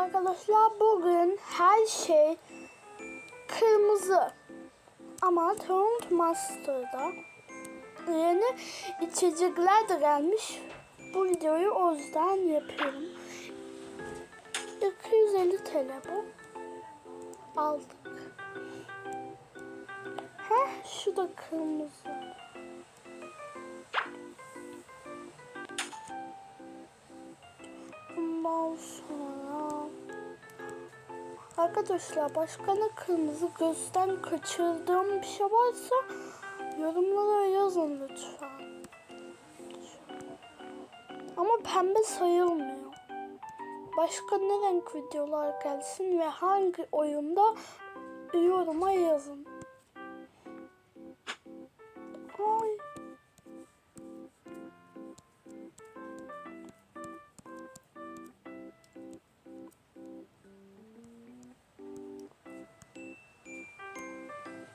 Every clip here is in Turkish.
arkadaşlar bugün her şey kırmızı. Ama Toronto Master'da yeni içecekler de gelmiş. Bu videoyu o yüzden yapıyorum. 250 TL bu. Aldık. Heh şu da kırmızı. Arkadaşlar başka ne kırmızı gözden kaçırdığım bir şey varsa yorumlara yazın lütfen. Ama pembe sayılmıyor. Başka ne renk videolar gelsin ve hangi oyunda yoruma yazın. Ay.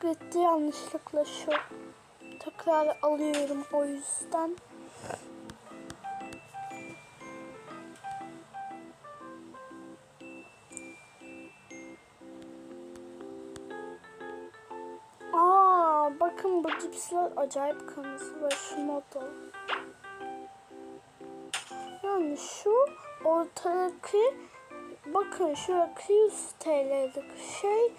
Gitti yanlışlıkla şu. Tekrar alıyorum o yüzden. Aa, bakın bu cipsler acayip kırmızı ve şu model. Yani şu ortadaki bakın şu 200 TL'lik şey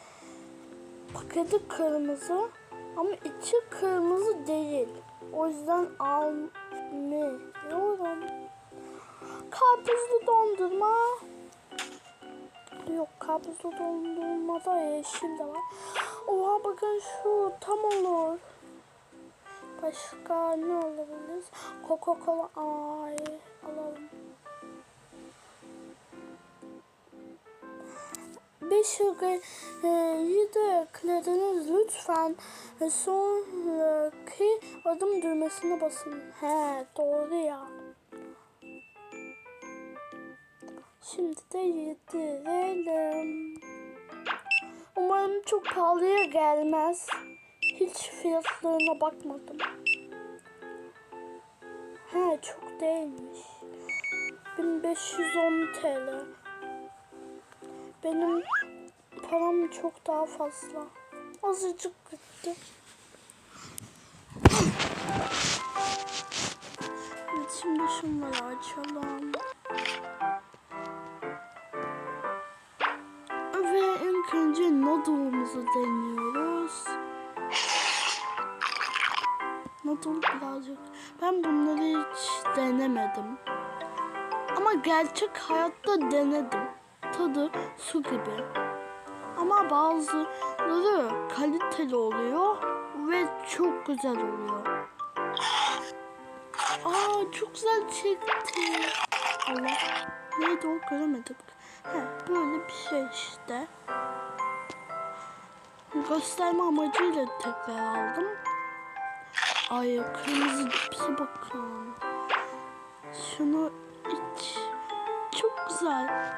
paketi kırmızı ama içi kırmızı değil. O yüzden almıyorum. Karpuzlu dondurma. Yok karpuzlu dondurmada yeşil de var. Oha bakın şu tam olur. Başka ne alabiliriz? Coca-Cola ay alalım. 5 yedi eklediniz lütfen sonraki adım düğmesine basın. He doğru ya. Şimdi de yedirelim. Umarım çok pahalıya gelmez. Hiç fiyatlarına bakmadım. He çok değilmiş. 1510 TL. Benim param çok daha fazla. Azıcık gitti. Şimdi şunları açalım. Ve ilk önce noodle'umuzu deniyoruz. Noodle birazcık. Ben bunları hiç denemedim. Ama gerçek hayatta denedim. Tadı su gibi. Ama bazıları kaliteli oluyor ve çok güzel oluyor. Aa çok güzel çekti. Allah. Neydi o göremedim. He, böyle bir şey işte. Gösterme amacıyla tekrar aldım. Ay kırmızı cipsi bakın. Şunu iç. Çok güzel.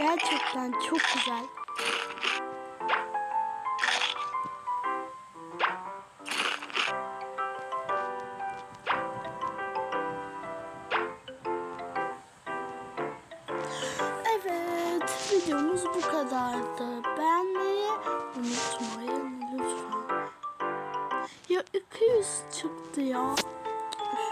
Gerçekten çok güzel. videomuz bu kadardı. Beğenmeyi unutmayın lütfen. Ya 200 çıktı ya. Üf.